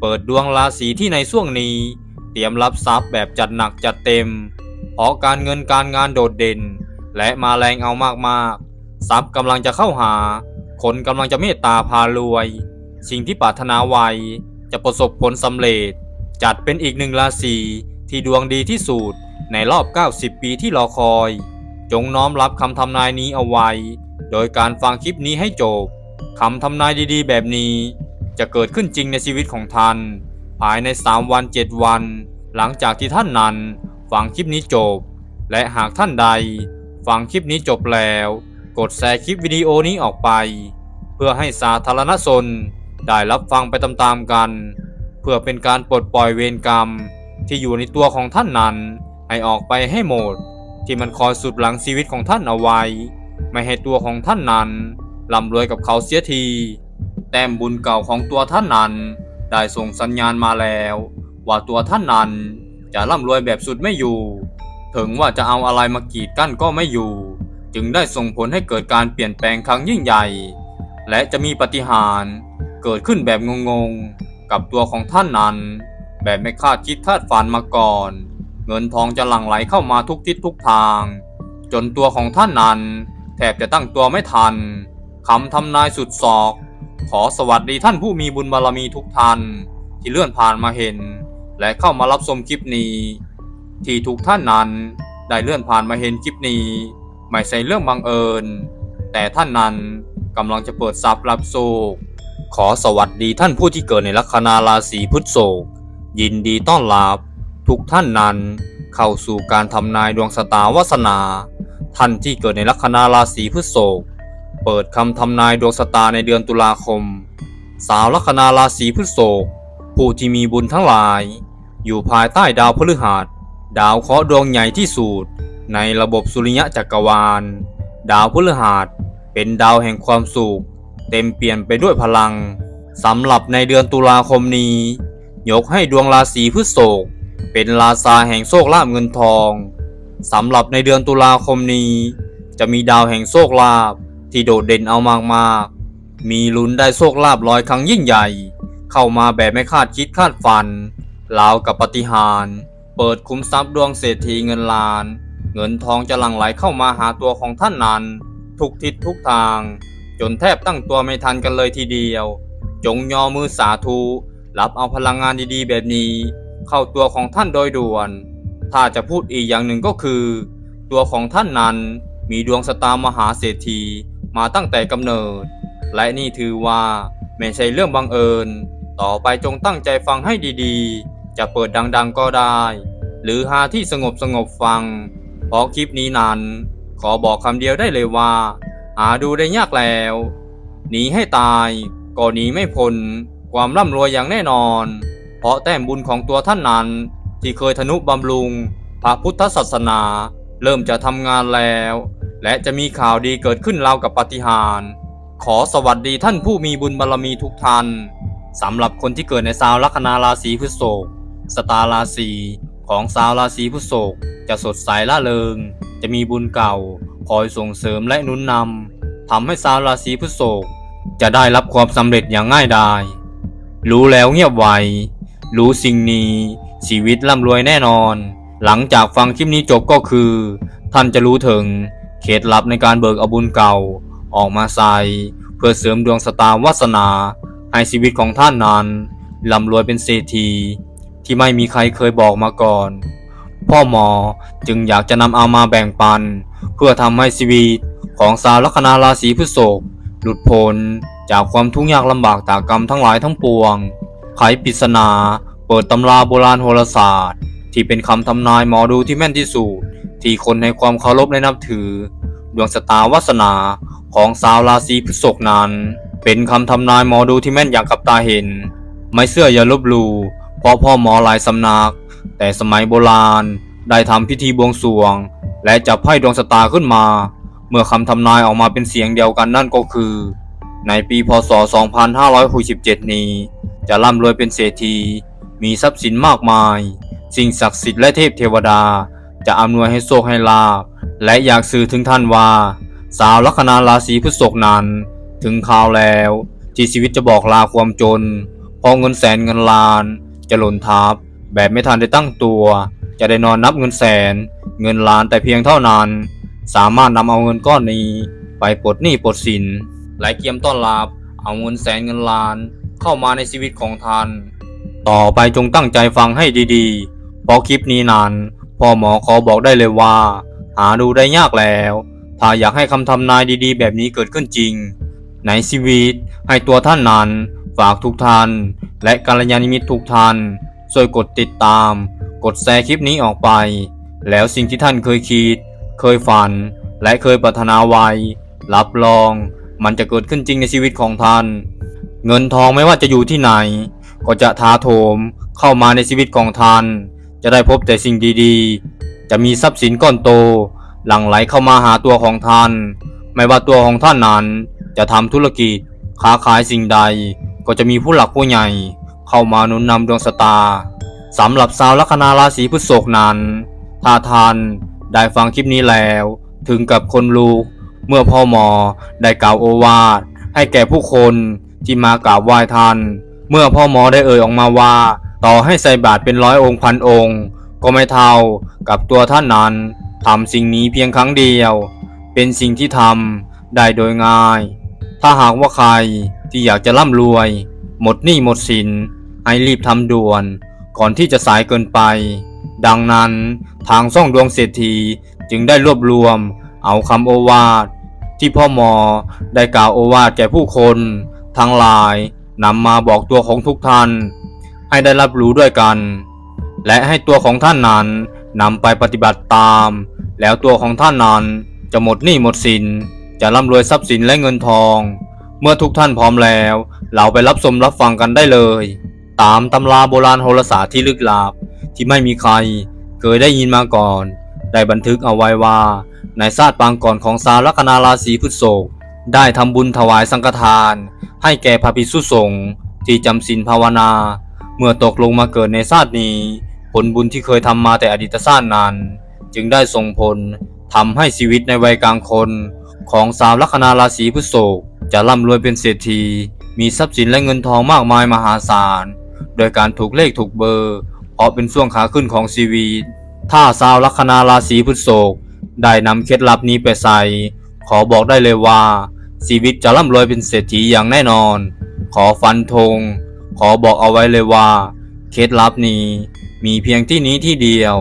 เปิดดวงราศีที่ในช่วงนี้ เตรียมรับทรัพย์แบบจัดหนักจัดเต็ม เพราะการเงินการงานโดดเด่น และมาแรงเอามากๆ ทรัพย์กำลังจะเข้าหา คนกำลังจะเมตตาพารวย สิ่งที่ปรารถนาไว้จะประสบผลสำเร็จ จัดเป็นอีกหนึ่งราศีที่ดวงดีที่สุดในรอบ 90 ปีที่รอคอย จงน้อมรับคำทำนายนี้เอาไว้ โดยการฟังคลิปนี้ให้จบคำทำนายดีๆ แบบนี้ จะเกิดขึ้นจริงในชีวิตของท่าน ภายใน 3 วัน 7 วัน หลังจากที่ท่านนั้นฟังคลิปนี้จบ และหากท่านใดฟังคลิปนี้จบแล้ว กดแชร์คลิปวิดีโอนี้ออกไป เพื่อให้สาธารณชนได้รับฟังไปตามๆกัน เพื่อเป็นการปลดปล่อยเวรกรรม ที่อยู่ในตัวของท่านนั้น ให้ออกไปให้หมด ที่มันคอยสุดหลังชีวิตของท่านเอาไว้ ไม่ให้ตัวของท่านนั้นร่ำรวยกับเขาเสียที แต้มบุญเก่าของตัวท่านนั้นได้ส่งสัญญาณมาแล้ว ว่าตัวท่านนั้นจะร่ำรวยแบบสุดไม่อยู่ ถึงว่าจะเอาอะไรมากีดกั้นก็ไม่อยู่ จึงได้ส่งผลให้เกิดการเปลี่ยนแปลงครั้งยิ่งใหญ่ และจะมีปาฏิหารย์เกิดขึ้นแบบงงๆ กับตัวของท่านนั้น แบบไม่คาดคิดคาดฝันมาก่อน เงินทองจะหลั่งไหลเข้ามาทุกทิศทุกทาง จนตัวของท่านนั้นแทบจะตั้งตัวไม่ทันคำทำนายสุดศอก ขอสวัสดีท่านผู้มีบุญบารมีทุกท่าน ที่เลื่อนผ่านมาเห็น และเข้ามารับชมคลิปนี้ ที่ทุกท่านนั้นได้เลื่อนผ่านมาเห็นคลิปนี้ ไม่ใช่เรื่องบังเอิญ แต่ท่านนั้นกำลังจะเปิดซับรับโชคขอสวัสดีท่านผู้ที่เกิดในลัคนาราศีพฤษภยินดีต้อนรับทุกท่านนั้นเข้าสู่การทำนายดวงชะตาวาสนา ท่านที่เกิดในลัคนาราศีพฤษภ เปิดคำทำนายดวงชะตาในเดือนตุลาคม สาวลัคนาราศีพฤษภผู้ที่มีบุญทั้งหลาย อยู่ภายใต้ดาวพฤหัส ดาวเคราะห์ดวงใหญ่ที่สุดในระบบสุริยะจักรวาล ดาวพฤหัสเป็นดาวแห่งความสุข เต็มเปลี่ยนไปด้วยพลังสำหรับในเดือนตุลาคมนี้ ยกให้ดวงราศีพฤษภเป็นราชาแห่งโชคลาภเงินทองสำหรับในเดือนตุลาคมนี้ จะมีดาวแห่งโชคลาภ ที่โดดเด่นเอามากๆ มีลุ้นได้โชคลาภร้อยครั้งยิ่งใหญ่ เข้ามาแบบไม่คาดคิดคาดฝันราวกับปฏิหาร เปิดคุ้มทรัพย์ดวงเศรษฐีเงินล้าน เงินทองจะหลั่งไหลเข้ามาหาตัวของท่านนั้น ทุกทิศทุกทาง จนแทบตั้งตัวไม่ทันกันเลยทีเดียว จงยอมือสาธุรับเอาพลังงานดีๆ แบบนี้ เข้าตัวของท่านโดยด่วน ถ้าจะพูดอีกอย่างหนึ่งก็คือ ตัวของท่านนั้นมีดวงสตามหาเศรษฐี มาตั้งแต่กำเนิด และนี่ถือว่าไม่ใช่เรื่องบังเอิญ ต่อไปจงตั้งใจฟังให้ดีๆ จะเปิดดังๆก็ได้ หรือหาที่สงบสงบๆฟัง เพราะคลิปนี้นั้น ขอบอกคำเดียวได้เลยว่า หาดูได้ยากแล้ว หนีให้ตายก็หนีไม่พ้นความร่ำรวยอย่างแน่นอน เพราะแต้มบุญของตัวท่านนั้น ที่เคยทนุบำรุง พระพุทธศาสนา เริ่มจะทำงานแล้ว และจะมีข่าวดีเกิดขึ้นราวกับปาฏิหาริย์ขอสวัสดีท่านผู้มีบุญบารมีทุกท่านสำหรับคนที่เกิดในชาวลัคนาราศีพฤษภสตาราศีของชาวราศีพฤษภจะสดใสล่าเริง จะมีบุญเก่า คอยส่งเสริมและนุนนำทำให้ชาวราศีพฤษภจะได้รับความสำเร็จอย่างง่ายดายรู้แล้วเงียบไวรู้สิ่งนี้ชีวิตร่ำรวยแน่นอน หลังจากฟังคลิปนี้จบก็คือ ท่านจะรู้ถึง เคล็ดลับในการเบิกเอาบุญเก่าออกมาใส่เพื่อเสริมดวงสตาวาสนา ให้ชีวิตของท่านนั้นร่ำรวยเป็นเศรษฐีที่ไม่มีใครเคยบอกมาก่อน พ่อหมอจึงอยากจะนำเอามาแบ่งปัน เพื่อทำให้ชีวิตของชาวลัคนาราศีพฤษภหลุดพ้นจากความทุกข์ยากลำบากตากรรมทั้งหลายทั้งปวง ไขปริศนา เปิดตำราโบราณโหราศาสตร์ ที่เป็นคำทำนายหมอดูที่แม่นที่สุด ที่คนให้ความเคารพและนับถือ ดวงชะตาวาสนาของชาวราศีพฤษภนั้น เป็นคำทำนายหมอดูที่แม่นอย่างกับตาเห็น ไม่เชื่ออย่าลบลู่เพราะพ่อหมอหลายสำนัก แต่สมัยโบราณได้ทำพิธีบวงสรวง และจับไพ่ดวงชะตาขึ้นมา เมื่อคำทำนายออกมาเป็นเสียงเดียวกันนั่นก็คือ ในปีพศ 2567 นี้ จะร่ำรวยเป็นเศรษฐีมีทรัพย์สินมากมาย สิ่งศักดิ์สิทธิ์และเทพเทวดา จะอำนวยให้โชคให้ลาภและอยากสื่อถึงท่านว่า สาวลัคนาราศีพฤษภนั้น ถึงข่าวแล้ว ที่ชีวิตจะบอกลาความจนพพอเงินแสนเงินล้าน จะหล่นทับ แบบไม่ทันได้ตั้งตัว จะได้นอนนับเงินแสน เงินล้านแต่เพียงเท่านั้น สามารถนำเอาเงินก้อนนี้ ไปปลดหนี้ปลดสินและเกียมต้อนรับ เอาเงินแสนเงินล้าน เข้ามาในชีวิตของท่าน ต่อไปจงตั้งใจฟังให้ดีๆเพราะคลิปนี้นั้น พ่อหมอขอบอกได้เลยว่า หาดูได้ยากแล้ว ถ้าอยากให้คำทำนายดีๆ แบบนี้เกิดขึ้นจริง ในชีวิตให้ตัวท่านนั้น ฝากทุกท่าน และกัลยาณมิตรทุกท่านช่วยกดติดตาม กดแชร์คลิปนี้ออกไป แล้วสิ่งที่ท่านเคยคิด เคยฝัน และเคยปรารถนาไว้รับรอง มันจะเกิดขึ้นจริงในชีวิตของท่าน เงินทองไม่ว่าจะอยู่ที่ไหน ก็จะทาโถมเข้ามาในชีวิตของท่าน จะได้พบแต่สิ่งดีๆ จะมีทรัพย์สินก้อนโต หลั่งไหลเข้ามาหาตัวของท่าน ไม่ว่าตัวของท่านนั้น จะทำธุรกิจค้าขายสิ่งใด ก็จะมีผู้หลักผู้ใหญ่ เข้ามาหนุนนำดวงชะตาสำหรับชาวลัคนาราศีพฤษภนั้น ถ้าท่านได้ฟังคลิปนี้แล้ว ถึงกับคนลูก เมื่อพ่อหมอได้กล่าวโอวาทให้แก่ผู้คนที่มากราบไหว้ท่าน เมื่อพ่อหมอได้เอ่ยออกมาว่า ต่อให้ใส่บาตรเป็นร้อยองค์พันองค์ ก็ไม่เท่ากับตัวท่านนั้นทำสิ่งนี้เพียงครั้งเดียว เป็นสิ่งที่ทำได้โดยง่าย ถ้าหากว่าใครที่อยากจะร่ำรวย หมดหนี้หมดสินให้รีบทำด่วน ก่อนที่จะสายเกินไป ดังนั้นทางซ่องดวงเศรษฐีจึงได้รวบรวม เอาคำโอวาท ที่พ่อหมอได้กล่าวโอวาทแก่ผู้คน ทั้งหลายนำมาบอกตัวของทุกท่าน ให้ได้รับรู้ด้วยกัน และให้ตัวของท่านนั้นนำไปปฏิบัติตาม แล้วตัวของท่านนั้นจะหมดหนี้หมดสิน จะร่ำรวยทรัพย์สินและเงินทอง เมื่อทุกท่านพร้อมแล้ว เราไปรับชมรับฟังกันได้เลย ตามตำราโบราณโหราศาสตร์ที่ลึกลับที่ไม่มีใครเคยได้ยินมาก่อน ได้บันทึกเอาไว้ว่า ในชาติปางก่อนของสาวลัคนาราศีพฤษภได้ทำบุญถวายสังฆทาน ให้แก่พระภิกษุสงฆ์ที่จำศีลภาวนา เมื่อตกลงมาเกิดในชาตินี้ ผลบุญที่เคยทำมาแต่อดีตชาตินั้นจึงได้ส่งผลทำให้ชีวิตในวัยกลางคน ของสาวลัคนาราศีพฤษภจะร่ำรวยเป็นเศรษฐี มีทรัพย์สินและเงินทองมากมายมหาศาล โดยการถูกเลขถูกเบอร์เพราะเป็นช่วงขาขึ้นของชีวิต ถ้าสาวลัคนาราศีพฤษภได้นำเคล็ดลับนี้ไปใส่ขอบอกได้เลยว่าชีวิตจะร่ำรวยเป็นเศรษฐีอย่างแน่นอน ขอฟันธง ขอบอกเอาไว้เลยว่า เคล็ดลับนี้มีเพียงที่นี้ที่เดียว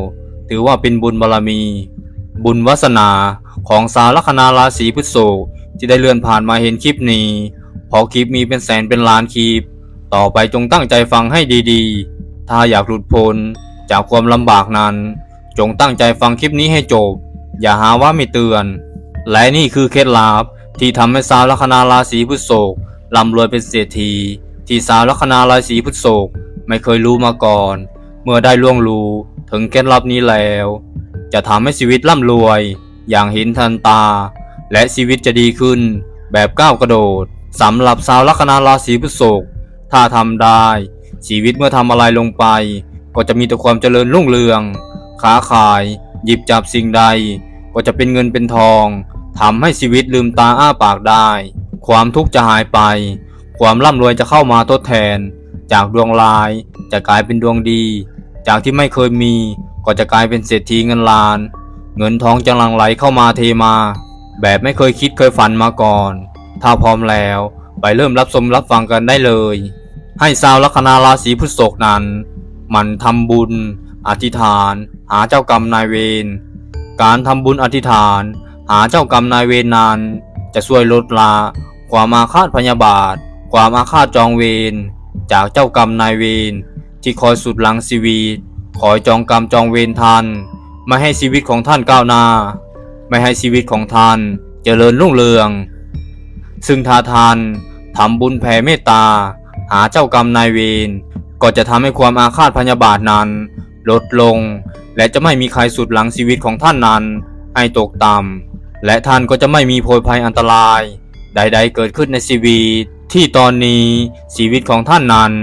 ถือว่าเป็นบุญบารมี บุญวาสนาของสาวลัคนาราศีพฤษภที่ได้เลื่อนผ่านมาเห็นคลิปนี้พอคลิปมีเป็นแสนเป็นล้านคลิป ต่อไปจงตั้งใจฟังให้ดีๆ ถ้าอยากหลุดพ้นจากความลำบากนั้น จงตั้งใจฟังคลิปนี้ให้จบ อย่าหาว่าไม่เตือน และนี่คือเคล็ดลับที่ทำให้สาวลัคนาราศีพฤษภร่ำรวยเป็นเศรษฐี ที่สาวลัคนาราศีพฤษภไม่เคยรู้มาก่อน เมื่อได้ล่วงรู้ถึงเคล็ดลับนี้แล้ว จะทำให้ชีวิตร่ำรวย อย่างเห็นทันตา และชีวิตจะดีขึ้น แบบก้าวกระโดดสำหรับชาวลัคนาราศีพฤษภถ้าทำได้ ชีวิตเมื่อทำอะไรลงไป ก็จะมีแต่ความเจริญรุ่งเรืองค้าขาย หยิบจับสิ่งใด ก็จะเป็นเงินเป็นทองทำให้ชีวิตลืมตาอ้าปากได้ ความทุกข์จะหายไป ความร่ำรวยจะเข้ามาทดแทน จากดวงร้ายจะกลายเป็นดวงดี จากที่ไม่เคยมีก็จะกลายเป็นเศรษฐีเงินล้าน เงินทองจะหลั่งไหลเข้ามาเทมา แบบไม่เคยคิดเคยฝันมาก่อน ถ้าพร้อมแล้วไปเริ่มรับชมรับฟังกันได้เลย ให้ชาวลัคนาราศีพฤษภนั้นหมันทำบุญ อธิษฐาน หาเจ้ากรรมนายเวรการทำบุญอธิษฐาน หาเจ้ากรรมนายเวรนั้น จะช่วยลดละความอาฆาตพยาบาท ความอาฆาตจองเวรจากเจ้ากรรมนายเวรที่คอยสุดหลังชีวิตคอยจองกรรมจองเวรท่านไม่ให้ชีวิตของท่านก้าวหน้า ไม่ให้ชีวิตของท่านเจริญรุ่งเรือง ซึ่งถ้าท่านทำบุญแผ่เมตตา หาเจ้ากรรมนายเวรก็จะทำให้ความอาฆาตพยาบาทนั้น ลดลง และจะไม่มีใครสุดหลังชีวิตของท่านนั้น ให้ตกต่ำและท่านก็จะไม่มีโพยภัยอันตราย ใด ๆ เกิดขึ้นในชีวิต ที่ตอนนี้ชีวิตของท่านนั้น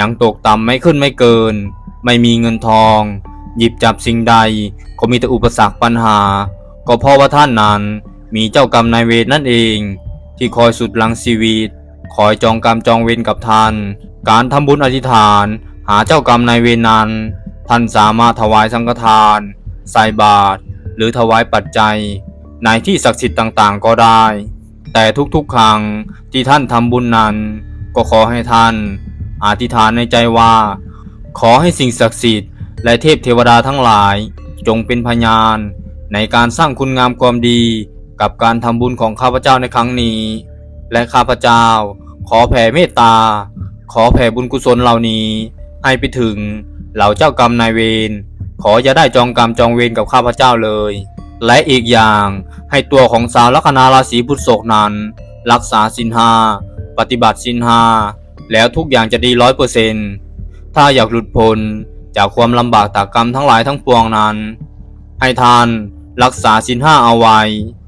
ยังตกต่ำไม่ขึ้นไม่เกิน ไม่มีเงินทอง หยิบจับสิ่งใดก็มีแต่อุปสรรคปัญหา ก็เพราะว่าท่านนั้นมีเจ้ากรรมนายเวรนั่นเอง ที่คอยสุดหลังชีวิต คอยจองกรรมจองเวรกับท่าน การทำบุญอธิษฐาน หาเจ้ากรรมนายเวรนั้น ท่านสามารถถวายสังฆทาน ใส่บาตรหรือถวายปัจจัยในที่ศักดิ์สิทธิ์ต่างๆ ก็ได้ แต่ทุกๆครั้งที่ท่านทำบุญนั้น ก็ขอให้ท่านอธิษฐานในใจว่า ขอให้สิ่งศักดิ์สิทธิ์และเทพเทวดาทั้งหลาย จงเป็นพยาน ในการสร้างคุณงามความดีกับการทำบุญของข้าพเจ้าในครั้งนี้ และข้าพเจ้า ขอแผ่เมตตา ขอแผ่บุญกุศลเหล่านี้ ให้ไปถึงเหล่าเจ้ากรรมนายเวรขออย่าได้จองกรรมจองเวรกับข้าพเจ้าเลย และอีกอย่างให้ตัวของสาวลัคนาราศีพุทธศกนั้น รักษาสินหาปฏิบัติสินหาแล้วทุกอย่างจะดีร้อยเปอร์เซนถ้าอยากหลุดพ้นจากความลำบากตากกรรมทั้งหลายทั้งปวงนั้น ให้ท่านรักษาสินห้าเอาไว้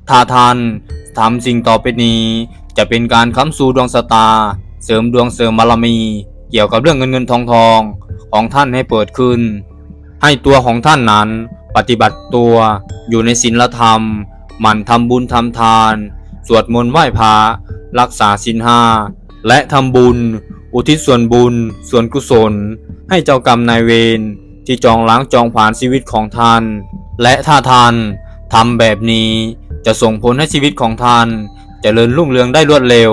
ถ้าท่านทำสิ่งต่อไปนี้ จะเป็นการค้ำสู่ดวงสตา เสริมดวงเสริมบารมี เกี่ยวกับเรื่องเงินเงินทองทองของท่านให้เปิดขึ้น ให้ตัวของท่านนั้น ปฏิบัติตัวอยู่ในศีลธรรม หมั่นทำบุญทำทาน สวดมนต์ไหว้พระรักษาศีลห้าและทำบุญ อุทิศส่วนบุญ ส่วนกุศล ให้เจ้ากรรมนายเวรที่จองล้างจองผ่านชีวิตของท่าน และถ้าท่านทำแบบนี้จะส่งผลให้ชีวิตของท่านเจริญรุ่งเรืองได้รวดเร็ว